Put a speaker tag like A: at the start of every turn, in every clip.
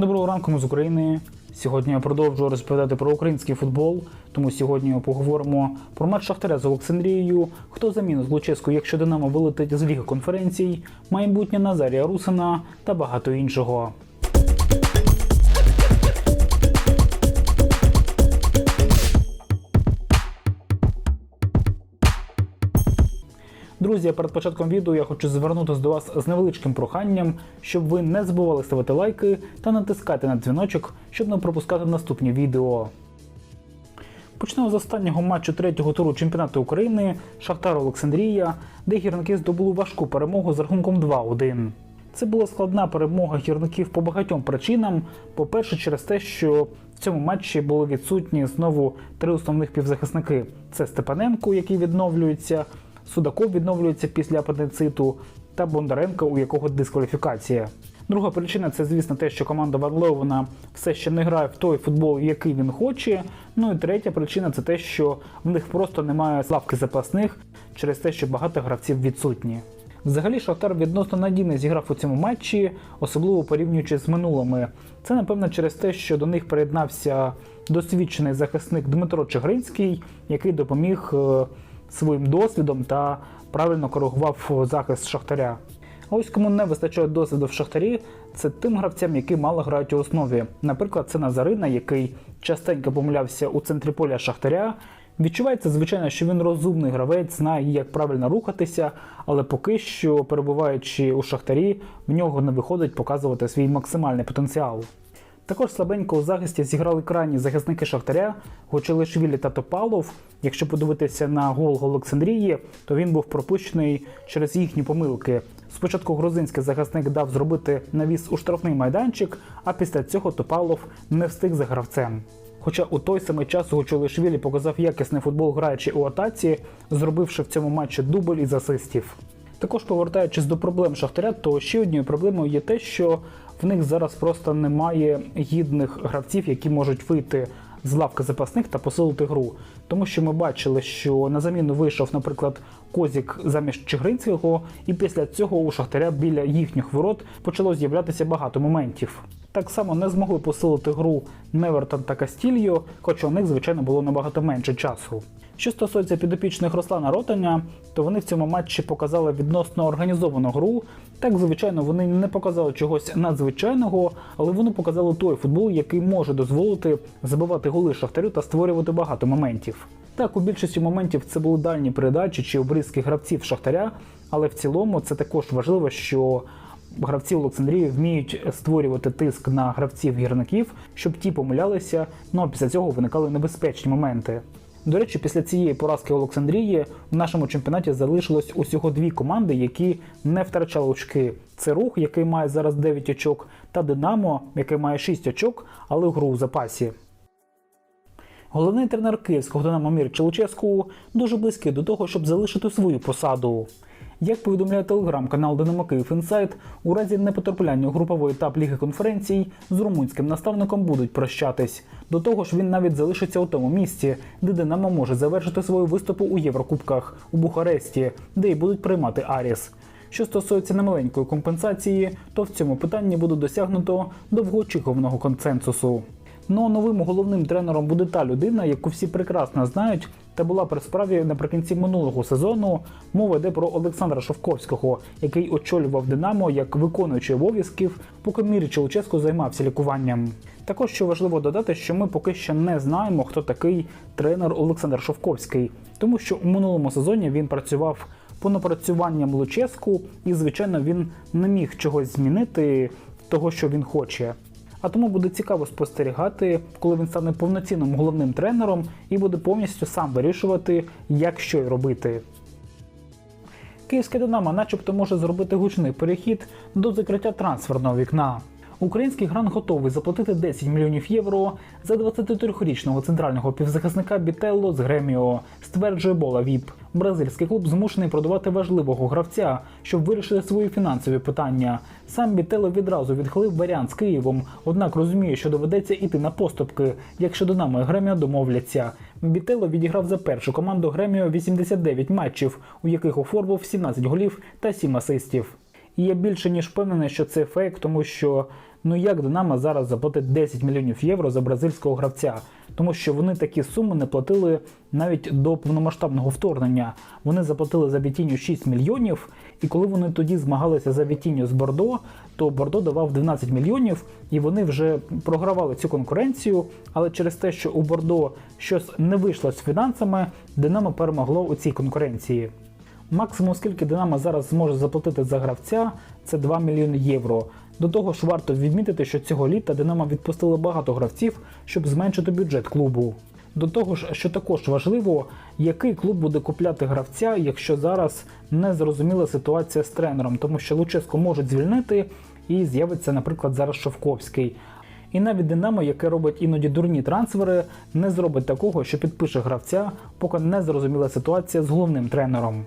A: Доброго ранку, ми з України. Сьогодні я продовжую розповідати про український футбол. Тому сьогодні поговоримо про матч Шахтаря з Олександрією, хто заміну з Луческу, якщо Динамо вилетить з Ліги конференцій, майбутнє Назарія Русина та багато іншого. Друзі, перед початком відео я хочу звернутися до вас з невеличким проханням, щоб ви не забували ставити лайки та натискати на дзвіночок, щоб не пропускати наступні відео. Почнемо з останнього матчу третього туру чемпіонату України Шахтар Олександрія, де гірники здобули важку перемогу з рахунком 2-1. Це була складна перемога гірників по багатьом причинам. По-перше, через те, що в цьому матчі були відсутні знову три основних півзахисники: це Степаненко, який відновлюється, Судаков відновлюється після апендициту, та Бондаренко, у якого дискваліфікація. Друга причина це, звісно, те, що команда Ван Леувена все ще не грає в той футбол, який він хоче. Ну і третя причина це те, що в них просто немає славки запасних через те, що багато гравців відсутні. Взагалі Шахтар відносно надійно зіграв у цьому матчі, особливо порівнюючи з минулими. Це напевно через те, що до них приєднався досвідчений захисник Дмитро Чигринський, який допоміг е, своїм досвідом та правильно коригував захист Шахтаря. А ось кому не вистачає досвіду в Шахтарі, це тим гравцям, які мало грають у основі. Наприклад, це Назарина, який частенько помилявся у центрі поля Шахтаря. Відчувається, звичайно, що він розумний гравець, знає, як правильно рухатися, але поки що, перебуваючи у Шахтарі, в нього не виходить показувати свій максимальний потенціал. Також слабенько у захисті зіграли крайні захисники Шахтаря Гочелишвілі та Топалов. Якщо подивитися на гол Олександрії, то він був пропущений через їхні помилки. Спочатку грузинський захисник дав зробити навіс у штрафний майданчик, а після цього Топалов не встиг за гравцем. Хоча у той самий час Гочелишвілі показав якісний футбол, граючи у атаці, зробивши в цьому матчі дубль із асистів. Також повертаючись до проблем Шахтаря, то ще однією проблемою є те, що в них зараз просто немає гідних гравців, які можуть вийти з лавки запасних та посилити гру. Тому що ми бачили, що на заміну вийшов, наприклад, Козік замість Чигринського, і після цього у Шахтаря біля їхніх ворот почало з'являтися багато моментів. Так само не змогли посилити гру Невертон та Кастільо, хоча у них, звичайно, було набагато менше часу. Що стосується підопічних Руслана Ротаня, то вони в цьому матчі показали відносно організовану гру. Так, звичайно, вони не показали чогось надзвичайного, але вони показали той футбол, який може дозволити забивати голи шахтарю та створювати багато моментів. Так, у більшості моментів це були дальні передачі чи обрізки гравців шахтаря, але в цілому це також важливо, що гравці Олександрії вміють створювати тиск на гравців гірників, щоб ті помилялися, ну а після цього виникали небезпечні моменти. До речі, після цієї поразки Олександрії в нашому чемпіонаті залишилось усього дві команди, які не втрачали очки. Це рух, який має зараз 9 очок, та Динамо, який має 6 очок, але гру у запасі. Головний тренер київського Динамо Мір Челуческу дуже близький до того, щоб залишити свою посаду. Як повідомляє телеграм-канал Динамо Київ Інсайт, у разі непотрапляння у груповий етап Ліги конференцій з румунським наставником будуть прощатись. До того ж, він навіть залишиться у тому місці, де Динамо може завершити свої виступи у Єврокубках у Бухаресті, де й будуть приймати Аріс. Що стосується немаленької компенсації, то в цьому питанні буде досягнуто довгоочікуваного консенсусу. Ну новим головним тренером буде та людина, яку всі прекрасно знають, та була при справі наприкінці минулого сезону. Мова йде про Олександра Шовковського, який очолював Динамо як виконуючий обов'язків, поки Мірі Челческо займався лікуванням. Також що важливо додати, що ми поки що не знаємо, хто такий тренер Олександр Шовковський, тому що у минулому сезоні він працював по напрацюванням Луческу, і звичайно він не міг чогось змінити того, що він хоче. А тому буде цікаво спостерігати, коли він стане повноцінним головним тренером і буде повністю сам вирішувати, як що й робити. Київське Динамо начебто може зробити гучний перехід до закриття трансферного вікна. Український грант готовий заплатити 10 мільйонів євро за 23-річного центрального півзахисника Бітелло з Греміо, стверджує Бола Віп. Бразильський клуб змушений продавати важливого гравця, щоб вирішити свої фінансові питання. Сам Бітелло відразу відхилив варіант з Києвом, однак розуміє, що доведеться іти на поступки, якщо Динамо і Греміо домовляться. Бітелло відіграв за першу команду Греміо 89 матчів, у яких оформив 17 голів та 7 асистів. І я більше ніж впевнений, що це фейк, тому що Ну як Динамо зараз заплатить 10 мільйонів євро за бразильського гравця? Тому що вони такі суми не платили навіть до повномасштабного вторгнення. Вони заплатили за Вітіню 6 мільйонів, і коли вони тоді змагалися за Вітіню з Бордо, то Бордо давав 12 мільйонів, і вони вже програвали цю конкуренцію. Але через те, що у Бордо щось не вийшло з фінансами, Динамо перемогло у цій конкуренції. Максимум, скільки Динамо зараз зможе заплатити за гравця, це 2 мільйони євро. До того ж, варто відмітити, що цього літа Динамо відпустили багато гравців, щоб зменшити бюджет клубу. До того ж, що також важливо, який клуб буде купляти гравця, якщо зараз не зрозуміла ситуація з тренером, тому що Луческо можуть звільнити і з'явиться, наприклад, зараз Шовковський. І навіть Динамо, яке робить іноді дурні трансфери, не зробить такого, що підпише гравця, поки не зрозуміла ситуація з головним тренером.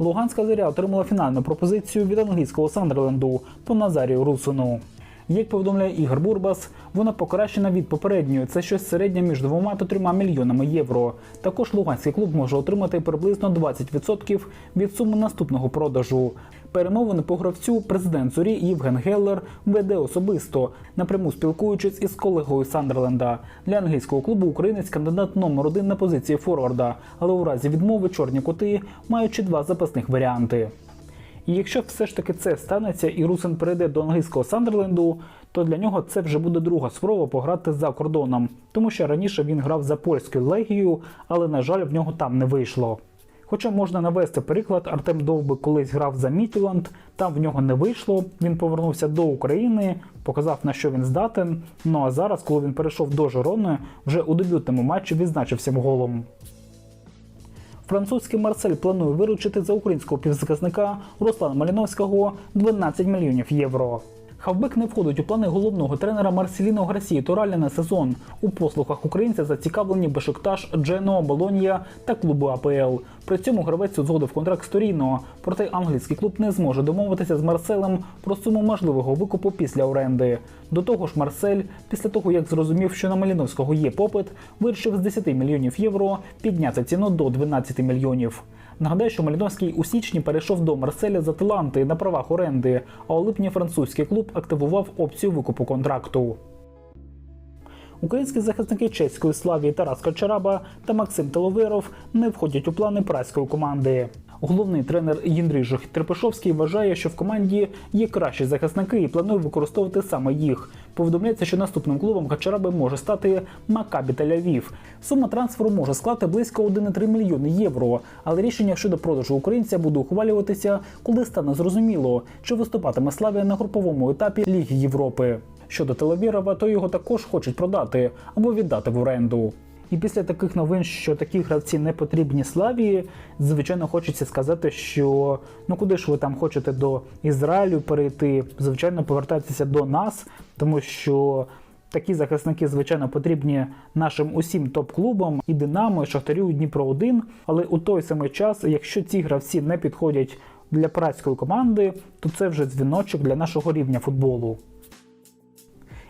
A: Луганська зоря отримала фінальну пропозицію від англійського Сандерленду по Назарію Русину. Як повідомляє Ігор Бурбас, вона покращена від попередньої. Це щось середнє між двома та трьома мільйонами євро. Також луганський клуб може отримати приблизно 20% від суми наступного продажу. Перемовини по гравцю президент Зорі Євген Геллер веде особисто, напряму спілкуючись із колегою Сандерленда. Для англійського клубу українець кандидат номер один на позиції форварда, але у разі відмови чорні коти ще два запасних варіанти. І якщо все ж таки це станеться і Русин перейде до англійського Сандерленду, то для нього це вже буде друга спроба пограти за кордоном, тому що раніше він грав за польською легією, але на жаль, в нього там не вийшло. Хоча можна навести приклад, Артем Довбик колись грав за Мітланд, там в нього не вийшло. Він повернувся до України, показав на що він здатен. Ну а зараз, коли він перейшов до Жирони, вже у дебютному матчі відзначився голом. Французький Марсель планує виручити за українського півзахисника Руслана Маліновського 12 мільйонів євро. Хавбек не входить у плани головного тренера Марселіно Грасії Торалі на сезон. У послугах українця зацікавлені Бешикташ, Джено, Болонія та клуби АПЛ. При цьому гравець узгодив контракт з Торіно. Проте англійський клуб не зможе домовитися з Марселем про суму можливого викупу після оренди. До того ж, Марсель, після того як зрозумів, що на Маліновського є попит, вирішив з 10 мільйонів євро підняти ціну до 12 мільйонів. Нагадаю, що Маліновський у січні перейшов до Марселя з Аталанти на правах оренди, а у липні французький клуб активував опцію викупу контракту. Українські захисники чеської славі Тарас Качараба та Максим Теловеров не входять у плани праської команди. Головний тренер Єндрій Трепешовський вважає, що в команді є кращі захисники і планує використовувати саме їх. Повідомляється, що наступним клубом Качараби може стати Макабі Тель-Авів. Сума трансферу може склати близько 1,3 мільйони євро. Але рішення щодо продажу українця буде ухвалюватися, коли стане зрозуміло, чи виступатиме Славія на груповому етапі Ліги Європи. Щодо Телевірова, то його також хочуть продати або віддати в оренду. І після таких новин, що такі гравці не потрібні славі, звичайно, хочеться сказати, що ну куди ж ви там хочете до Ізраїлю перейти, звичайно, повертайтеся до нас, тому що. Такі захисники, звичайно, потрібні нашим усім топ-клубам і Динамо, і Шахтарю, і Дніпро 1 Але у той самий час, якщо ці гравці не підходять для працької команди, то це вже дзвіночок для нашого рівня футболу.